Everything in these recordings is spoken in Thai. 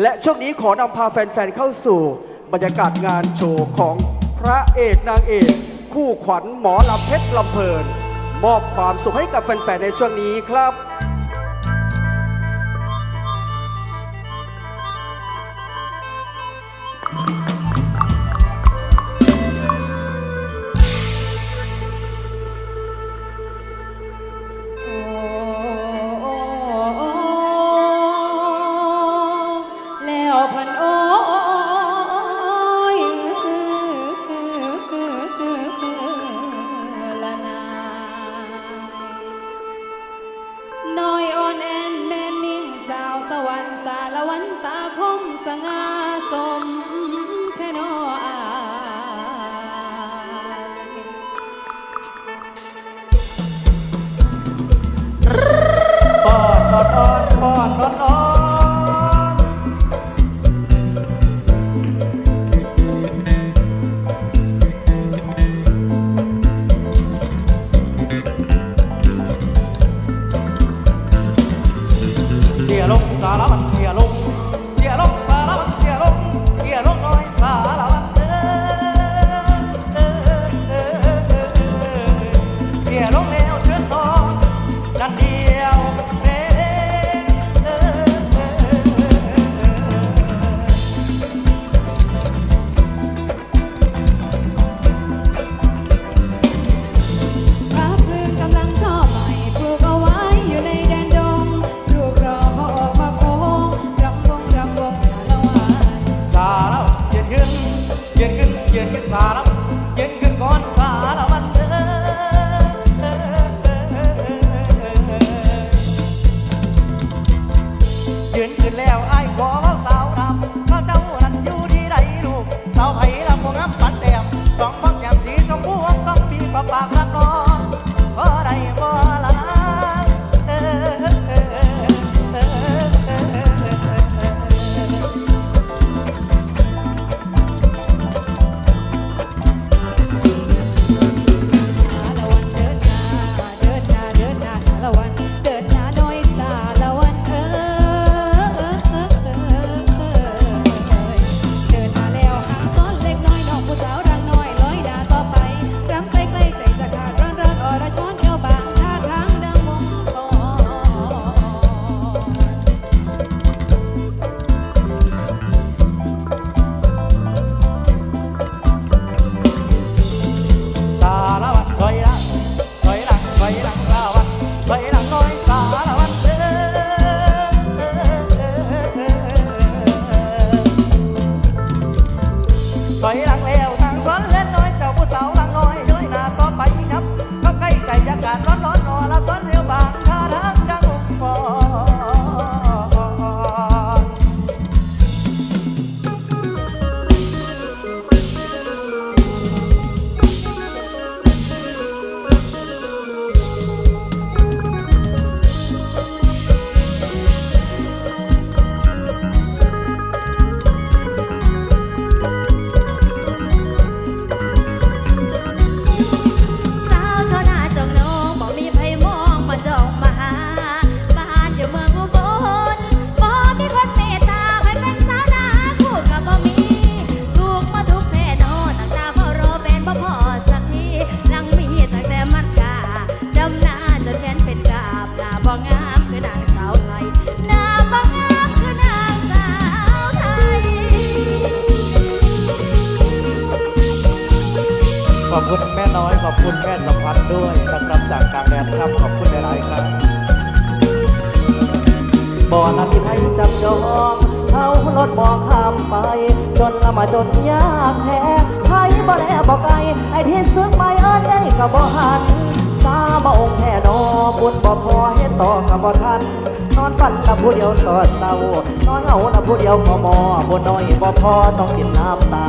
และช่วงนี้ขอนำพาแฟนๆเข้าสู่บรรยากาศงานโชว์ของพระเอกนางเอก คู่ขวัญหมอลำเพชรลำเพลิน มอบความสุขให้กับแฟนๆในช่วงนี้ครับ พันโอ้ยละนาน้อยอ่อนแอนแม่นิ่งสาวสวรรค์สารวันตาคมสง่าสม ฮ้รังเล ขอบคุณแม่น้อยขอบคุณแม่สัมพันธ์ด้วยนะครับจากกางแดครับขอบคุณหลายๆครับบ่อนั้นใครจับจองเขารถบ่อข้ามไป จนละมาจนยากแท้ไทยบ่แลบ่ไกลไอ้ที่ซึ้งไปเอิ้นได้ก็บ่หันสาบ่องแห่นอบุญบ่พอให้ต่อกับบ่ทันนอนฝันละผู้เดียวสอดเศร้านอนเหงาละผู้เดียวขอมอบ่น้อยบ่พอต้องกินน้ำตา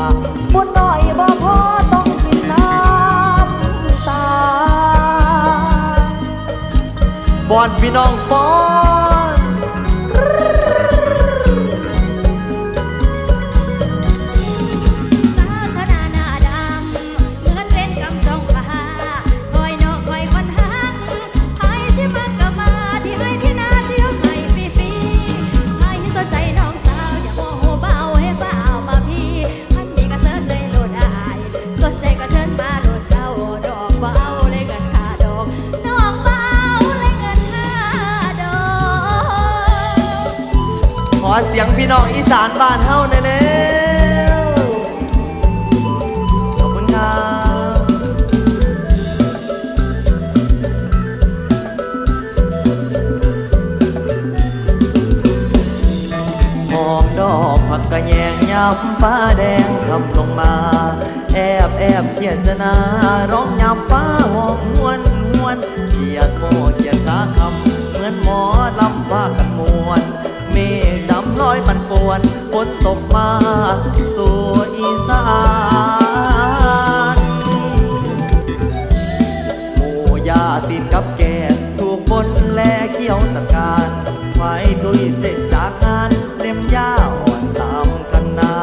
บุญน้อยบ่พอ อนพี่น้องฟ้อง เสียงพี่น้องอีสานบ้านเฮาหน่อยแล้วขอบคุณครับหอมดอกผักกระแยงยำฟ้าแดงทำลงมา แอบแอบเขียนจะนาร้องยำฟ้าห้องหวนหวนเขียดโมเขียดขาคำเหมือนหมอลำผ้ากันมวน อยมันปวนฝนตกมาสู่อีสานหมูยาติดกับแกนถูกฝนแลเขียวตะการไว้ตุยเสร็จจากงานเล่มยาอ่อนตามกันนา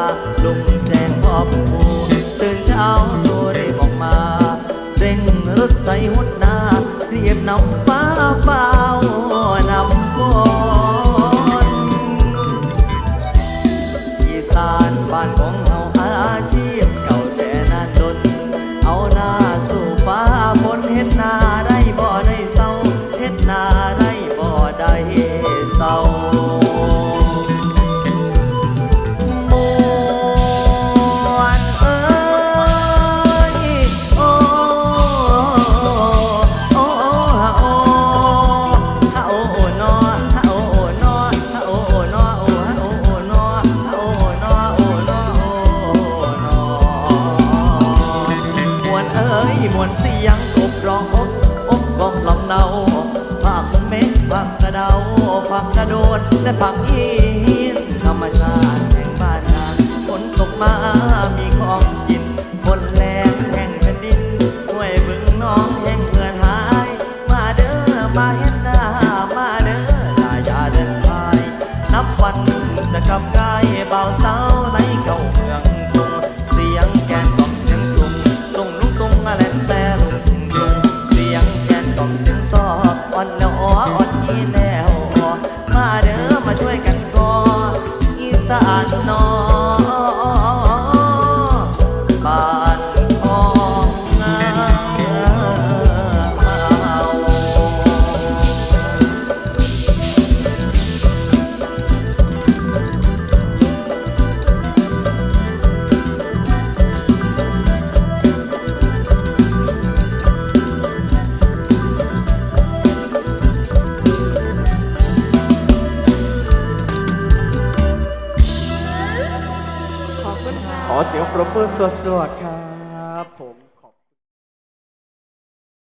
ลุงแจงพ่อผู้ตื่นเช้าตัวเร่งออกมาเร่งรถไถหุดนาเรียบนำฟ้าเฝ้านำฝน ร้องอกอบกองลำเนาผักเม็ดผักกระเดาผักกระโดดและผักอีนธรรมชาติแห่งบ้านนาฝนตกมามี อ ขอบคุณค่ะขอเสียงปรบมือสวดๆครับผม